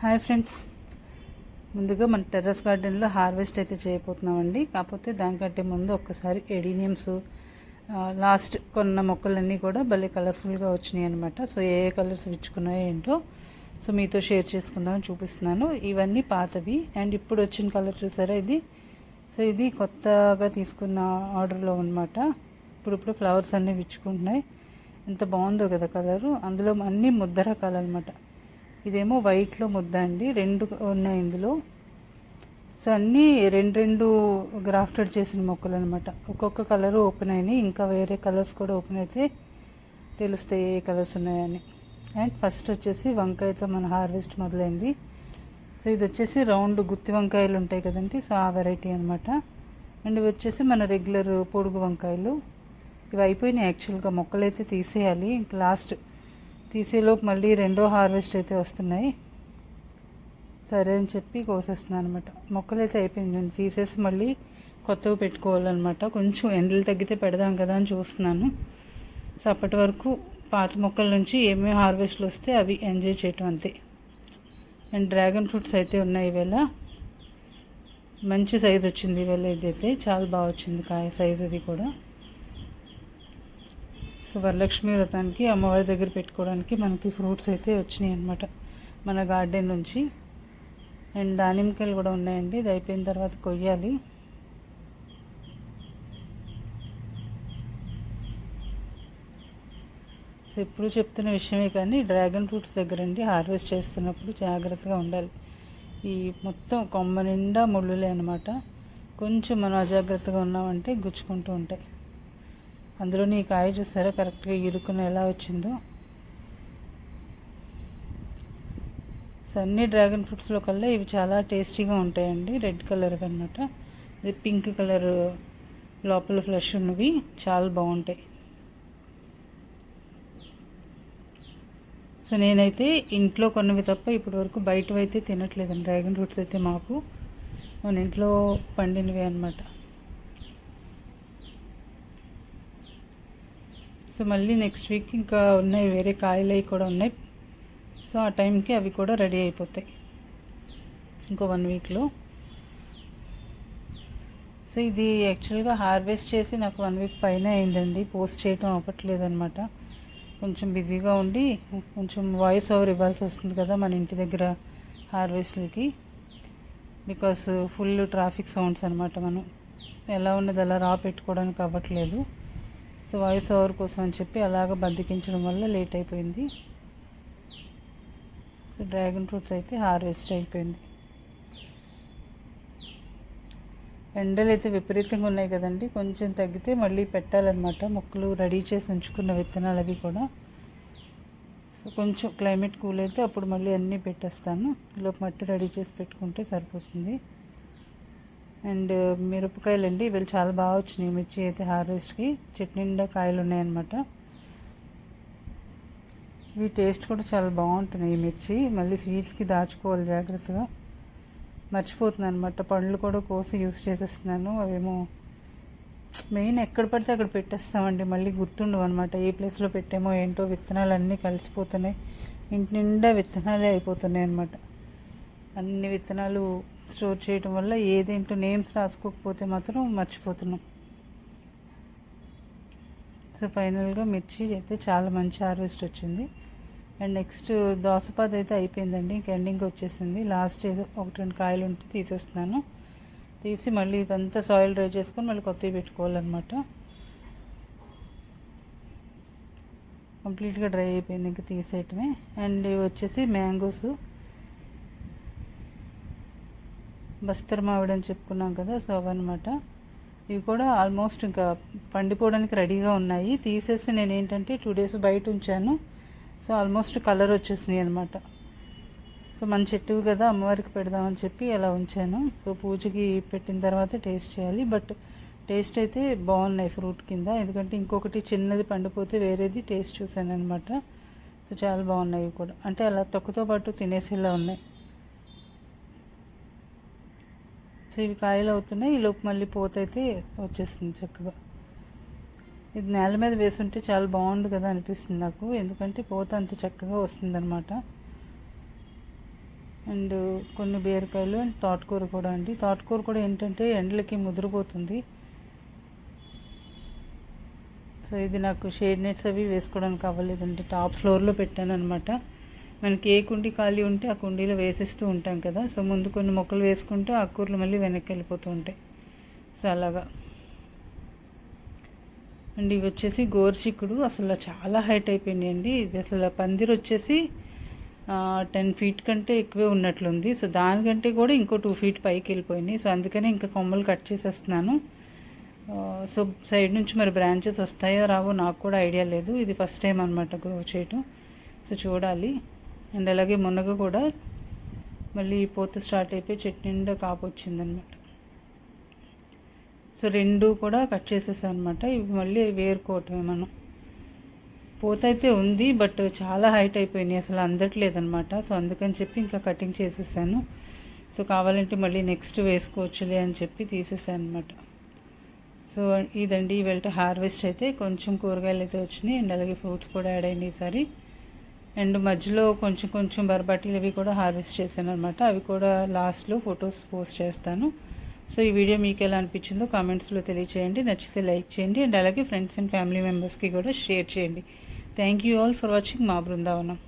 Hi friends. ముందుగా మన terrace గార్డెన్లో హార్వెస్ట్ అయితే చేయబోతున్నామండి. కాకపోతే దానికంటే ముందు ఒక్కసారి ఎడీనియమ్స్ లాస్ట్ కొన్న మొక్కలన్నీ కూడా భలే కలర్ఫుల్గా వచ్చినాయి అనమాట సో ఏ ఏ కలర్స్ విచ్చుకున్నాయో ఏంటో సో మీతో షేర్ చేసుకుందామని చూపిస్తున్నాను. ఇవన్నీ పాతవి. అండ్ ఇప్పుడు వచ్చిన కలర్ చూసారా ఇది? సో ఇది కొత్తగా తీసుకున్న ఆర్డర్లో అనమాట ఇప్పుడు ఇప్పుడు ఫ్లవర్స్ అన్నీ విచ్చుకుంటున్నాయి. ఎంత బాగుందో కదా కలరు. అందులో అన్నీ ముద్ద రకాలు అనమాట ఇదేమో వైట్లో ముద్ద అండి రెండు ఉన్నాయి ఇందులో. సో అన్నీ రెండు రెండు గ్రాఫ్టెడ్ చేసిన మొక్కలు అనమాట ఒక్కొక్క కలరు ఓపెన్ అయినాయి ఇంకా వేరే కలర్స్ కూడా ఓపెన్ అయితే తెలుస్తాయి ఏ కలర్స్ ఉన్నాయని. అండ్ ఫస్ట్ వచ్చేసి వంకాయతో మన హార్వెస్ట్ మొదలైంది. సో ఇది వచ్చేసి రౌండ్ గుత్తి వంకాయలు ఉంటాయి కదండి సో ఆ వెరైటీ అనమాట అండ్ ఇవి వచ్చేసి మన రెగ్యులర్ పొడుగు వంకాయలు. ఇవి అయిపోయినాయి యాక్చువల్గా మొక్కలు అయితే తీసేయాలి. ఇంక లాస్ట్ తీసేలోపు మళ్ళీ రెండో హార్వెస్ట్ అయితే వస్తున్నాయి. సరే అని చెప్పి కోసేస్తున్నాను అనమాట మొక్కలు అయితే అయిపోయింది తీసేసి మళ్ళీ కొత్తవి పెట్టుకోవాలన్నమాట. కొంచెం ఎండలు తగ్గితే పెడదాం కదా అని చూస్తున్నాను. సో అప్పటి వరకు పాత మొక్కల నుంచి ఏమేమి హార్వెస్ట్లు వస్తే అవి ఎంజాయ్ చేయటం అంతే. అండ్ డ్రాగన్ ఫ్రూట్స్ అయితే ఉన్నాయి ఈవేళ. మంచి సైజ్ వచ్చింది ఈవేళ ఇదైతే. చాలా బాగా వచ్చింది కాయ సైజ్ అది కూడా. సో వరలక్ష్మి వ్రతానికి అమ్మవారి దగ్గర పెట్టుకోవడానికి మనకి ఫ్రూట్స్ అయితే వచ్చినాయి అనమాట మన గార్డెన్ నుంచి. అండ్ దానిమ్మకాయలు కూడా ఉన్నాయండి. ఇది అయిపోయిన తర్వాత కొయ్యాలి. సో ఎప్పుడు చెప్తున్న విషయమే కానీ డ్రాగన్ ఫ్రూట్స్ దగ్గర అండి హార్వెస్ట్ చేస్తున్నప్పుడు జాగ్రత్తగా ఉండాలి. ఈ మొత్తం కొమ్మ నిండా ముళ్ళులే అనమాట కొంచెం మనం అజాగ్రత్తగా ఉన్నామంటే గుచ్చుకుంటూ ఉంటాయి. అందులో నీ కాయ చూసారా? కరెక్ట్గా ఇరుకుని ఎలా వచ్చిందో. సో అన్ని డ్రాగన్ ఫ్రూట్స్లో కల్లా ఇవి చాలా టేస్టీగా ఉంటాయండి. రెడ్ కలర్ అనమాట ఇది పింక్ కలర్ లోపల ఫ్లష్ ఉన్నవి. చాలా బాగుంటాయి. సో నేనైతే ఇంట్లో కొన్నవి తప్ప ఇప్పటి వరకు బయటవి అయితే తినట్లేదండి. డ్రాగన్ ఫ్రూట్స్ అయితే మాకు. మన ఇంట్లో పండినవి అనమాట సో మళ్ళీ నెక్స్ట్ వీక్ ఇంకా ఉన్నాయి వేరే కాయలు అవి కూడా ఉన్నాయి. సో ఆ టైంకి అవి కూడా రెడీ అయిపోతాయి. ఇంకో వన్ వీక్లో సో ఇది యాక్చువల్గా హార్వెస్ట్ చేసి నాకు వన్ వీక్ పైన అయిందండి. పోస్ట్ చేయటం అవ్వట్లేదనమాట కొంచెం బిజీగా ఉండి కొంచెం వాయిస్ ఓవర్ ఇవ్వాల్సి వస్తుంది కదా మన ఇంటి దగ్గర హార్వెస్ట్లకి బికాస్ ఫుల్ ట్రాఫిక్ సౌండ్స్ అనమాట మనం. ఎలా ఉన్నది అలా రా పెట్టుకోవడానికి అవ్వట్లేదు. సో వాయిస్ ఓవర్ కోసం అని చెప్పి అలాగ బద్దకించడం వల్ల లేట్ అయిపోయింది. సో డ్రాగన్ ఫ్రూట్స్ అయితే హార్వెస్ట్ అయిపోయింది. ఎండలు అయితే విపరీతంగా ఉన్నాయి కదండి. కొంచెం తగ్గితే మళ్ళీ పెట్టాలన్నమాట. మొక్కలు రెడీ చేసి ఉంచుకున్న విత్తనాలు అవి కూడా. సో కొంచెం క్లైమేట్ కూల్ అయితే అప్పుడు మళ్ళీ అన్నీ పెట్టేస్తాను. లోపు మట్టి రెడీ చేసి పెట్టుకుంటే సరిపోతుంది. అండ్ మిరపకాయలు అండి వీళ్ళు చాలా బాగా వచ్చినాయి మిర్చి అయితే హార్వెస్ట్కి. చెట్టు నిండా కాయలు ఉన్నాయన్నమాట ఇవి టేస్ట్ కూడా చాలా బాగుంటున్నాయి ఈ మిర్చి. మళ్ళీ స్వీట్స్కి దాచుకోవాలి జాగ్రత్తగా. మర్చిపోతున్నాను అనమాట పండ్లు కూడా కోసి యూస్ చేసేస్తున్నాను. అవేమో మెయిన్ ఎక్కడ పడితే అక్కడ పెట్టేస్తామండి. మళ్ళీ గుర్తుండవు అనమాట ఏ ప్లేస్లో పెట్టామో ఏంటో విత్తనాలు అన్నీ కలిసిపోతున్నాయి. ఇంటి నిండా విత్తనాలే అయిపోతున్నాయి అనమాట అన్ని విత్తనాలు స్టోర్ చేయడం వల్ల ఏదేంటో నేమ్స్ రాసుకోకపోతే మాత్రం మర్చిపోతున్నాం. సో ఫైనల్గా మిర్చి అయితే చాలా మంచి హార్వెస్ట్ వచ్చింది. అండ్ నెక్స్ట్ దోసపాద అయితే అయిపోయిందండి. ఇంక ఎండింగ్ వచ్చేసింది. లాస్ట్ ఏదో ఒకటి రెండు కాయలు ఉంటే తీసేస్తున్నాను. తీసి మళ్ళీ ఇదంతా సాయిల్ డ్రై చేసుకొని మళ్ళీ కొత్తవి పెట్టుకోవాలన్నమాట. కంప్లీట్గా డ్రై అయిపోయింది. ఇంకా తీసేయటమే. అండ్ ఇవి వచ్చేసి మ్యాంగోస్ బస్తర్ మామిడి అని చెప్పుకున్నాం కదా సో అవన్నమాట. ఇవి కూడా ఆల్మోస్ట్ ఇంకా పండిపోవడానికి రెడీగా ఉన్నాయి. తీసేసి నేను ఏంటంటే టూ డేస్ బయట ఉంచాను. సో ఆల్మోస్ట్ కలర్ వచ్చేసినాయి అనమాట సో మన చెట్టు కదా అమ్మవారికి పెడదామని చెప్పి అలా ఉంచాను. సో పూజకి పెట్టిన తర్వాత టేస్ట్ చేయాలి. బట్ టేస్ట్ అయితే బాగున్నాయి ఫ్రూట్ కింద. ఎందుకంటే ఇంకొకటి చిన్నది పండిపోతే వేరేది టేస్ట్ చూసాను అనమాట సో చాలా బాగున్నాయి ఇవి కూడా. అంటే అలా తొక్కతో పాటు తినేసేలా ఉన్నాయి. సో ఇవి కాయలు అవుతున్నాయి ఈ లోపు మళ్ళీ పోత అయితే వచ్చేస్తుంది చక్కగా. ఇది నేల మీద వేసుంటే చాలా బాగుండు కదా అనిపిస్తుంది నాకు. ఎందుకంటే పోత అంత చక్కగా వస్తుందన్నమాట. అండ్ కొన్ని బీరకాయలు అండ్ తోటకూర కూడా అండి. తోటకూర కూడా ఏంటంటే ఎండలకి ముదిరిపోతుంది. సో ఇది నాకు షేడ్ నెట్స్ అవి వేసుకోవడానికి అవ్వలేదండి. టాప్ ఫ్లోర్లో పెట్టాను అనమాట మనకి ఏ కుండీ ఖాళీ ఉంటే ఆ కుండీలో వేసేస్తూ ఉంటాం కదా. సో ముందు కొన్ని మొక్కలు వేసుకుంటే ఆ కూరలు మళ్ళీ వెనక్కి వెళ్ళిపోతూ ఉంటాయి. సో అలాగా. అండ్ ఇవి వచ్చేసి గోర్చిక్కుడు. అసలు చాలా హైట్ అయిపోయినాయి అండి ఇది అసలు పందిరి వచ్చేసి టెన్ ఫీట్ కంటే ఎక్కువే ఉన్నట్లుంది. సో దానికంటే కూడా ఇంకో టూ ఫీట్ పైకి వెళ్ళిపోయినాయి. సో అందుకనే ఇంకా కొమ్మలు కట్ చేసేస్తున్నాను. సో సైడ్ నుంచి మరి బ్రాంచెస్ వస్తాయో రావో నాకు కూడా ఐడియా లేదు. ఇది ఫస్ట్ టైం అనమాట గ్రో చేయటం. సో చూడాలి. అండ్ అలాగే మునగ కూడా మళ్ళీ పోత స్టార్ట్ అయిపోయి చెట్టు నిండా కాపు వచ్చిందనమాట. సో రెండు కూడా కట్ చేసేసాను అనమాట ఇవి మళ్ళీ వేరుకోవటమే మనం. పోత అయితే ఉంది బట్ చాలా హైట్ అయిపోయినాయి అసలు అందట్లేదనమాట. సో అందుకని చెప్పి ఇంకా కటింగ్ చేసేసాను. సో కావాలంటే మళ్ళీ నెక్స్ట్ వేసుకోవచ్చులే అని చెప్పి తీసేసాను అనమాట సో ఇదండి ఇవాళ హార్వెస్ట్ అయితే కొంచెం కూరగాయలు అయితే వచ్చినాయి అండ్ అలాగే ఫ్రూట్స్ కూడా యాడ్ అయినాయి ఈసారి. అండ్ మధ్యలో కొంచెం కొంచెం బర్బాటీలు అవి కూడా హార్వెస్ట్ చేశాను అనమాట అవి కూడా లాస్ట్లో ఫొటోస్ పోస్ట్ చేస్తాను. సో ఈ వీడియో మీకు ఎలా అనిపించిందో కామెంట్స్లో తెలియచేయండి. నచ్చితే లైక్ చేయండి అండ్ అలాగే ఫ్రెండ్స్ అండ్ ఫ్యామిలీ మెంబర్స్కి కూడా షేర్ చేయండి. Thank you all for watching మా బృందావనం.